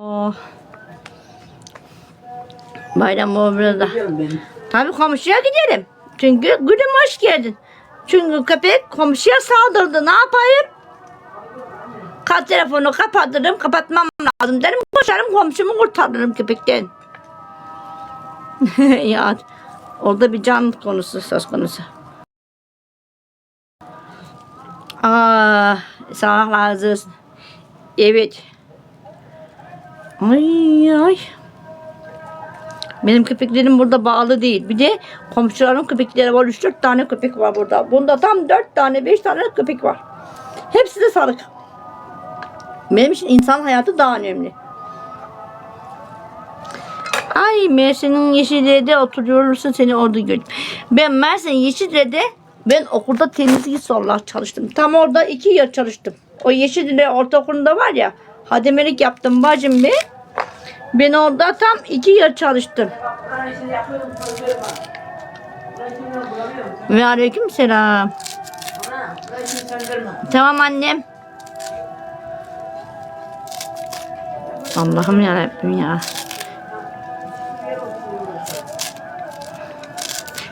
Oh. Bayram o biraz da. Biliyorum ben. Tabii komşuya gidelim. Çünkü gülüm hoş geldin. Çünkü köpek komşuya saldırdı. Ne yapayım? Kat telefonu kapatırım. Kapatmam lazım derim. Koşarım komşumu kurtarırım köpekten. ya orada bir can konusu söz konusu. Aa, sağ ol, razı olsun. Evet. Ay ay. Benim köpeklerim burada bağlı değil. Bir de komşuların köpekleri var. 3-4 tane köpek var burada. Bunda tam 4 tane 5 tane köpek var. Hepsi de sarık. Benim için insan hayatı daha önemli. Ay Mersin'in Yeşildere'de oturuyorsun seni orada gördüm. Ben Mersin Yeşildere'de ben okulda temizlik olarak çalıştım. Tam orada iki yıl çalıştım. O Yeşildere ortaokulunda var ya hademelik yaptım bacım be. Ben orada tam iki yıl çalıştım. Ve aleyküm selam. Tamam annem. Allah'ım yarabbim ya.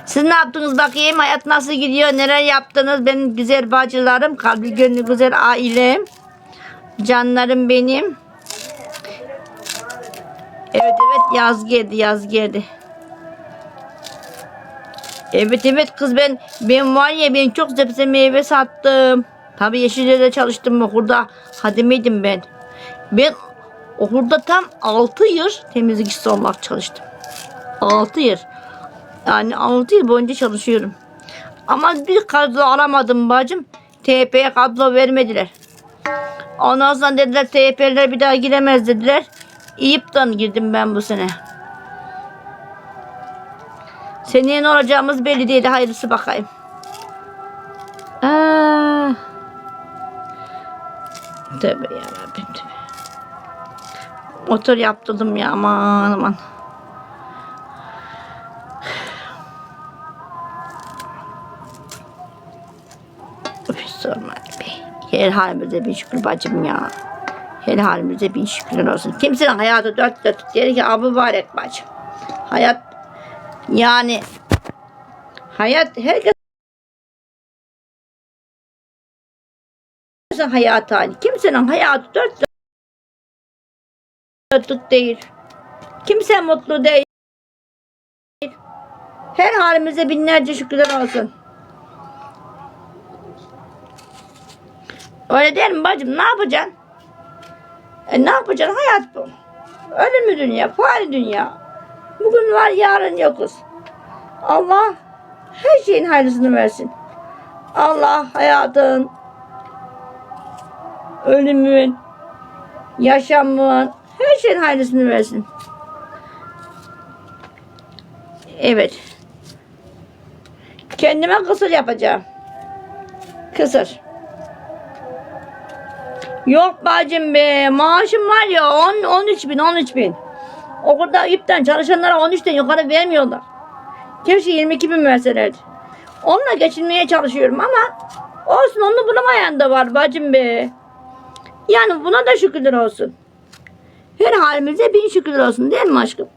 Siz ne yaptınız bakayım? Hayat nasıl gidiyor? Neler yaptınız? Benim güzel bacılarım, kalbi gönlü güzel ailem. Canlarım benim. Evet evet yaz geldi yaz geldi. Evet evet kız ben ben var ya ben çok sebze meyve sattım. Tabii Yeşildere'de çalıştım okulda. Hademeydim ben. Ben okulda tam 6 yıl temizlik işçisi olarak çalıştım. 6 yıl. Yani 6 yıl boyunca çalışıyorum. Ama bir kadro alamadım bacım. TP'ye kadro vermediler. Ondan sonra dediler TP'ler bir daha giremez dediler. İyip'ten girdim ben bu sene. Seneye ne olacağımız belli değil. Hayırlısı bakayım. Aa. Tövbe yarabbim tövbe. Motor yaptırdım ya aman aman. Üf, sorma be. Her halimize bin şükür bacım ya. Her halimize bin şükürler olsun. Kimsenin hayatı dört dört der ki abi mübarek bacım. Hayat yani hayat herkes Kimsenin hayatı hani. Kimsenin hayatı dört dörtlük değil. Kimse mutlu değil. Her halimize binlerce şükürler olsun. Öyle değil mi bacım? Ne yapacaksın? E ne yapacaksın? Hayat bu. Ölümü dünya, fani dünya. Bugün var, yarın yokuz. Allah her şeyin hayırlısını versin. Allah hayatın, ölümün, yaşamın, her şeyin hayırlısını versin. Evet. Kendime kısır yapacağım. Kısır. Yok bacım be. Maaşım var ya 10, 13 bin 13 bin. Okulda ipten çalışanlara 13'ten yukarı vermiyorlar. Keşke 22 bin verselerdi. Onunla geçinmeye çalışıyorum ama olsun onu bulamayan da var bacım be. Yani buna da şükürler olsun. Her halimize bin şükürler olsun değil mi aşkım?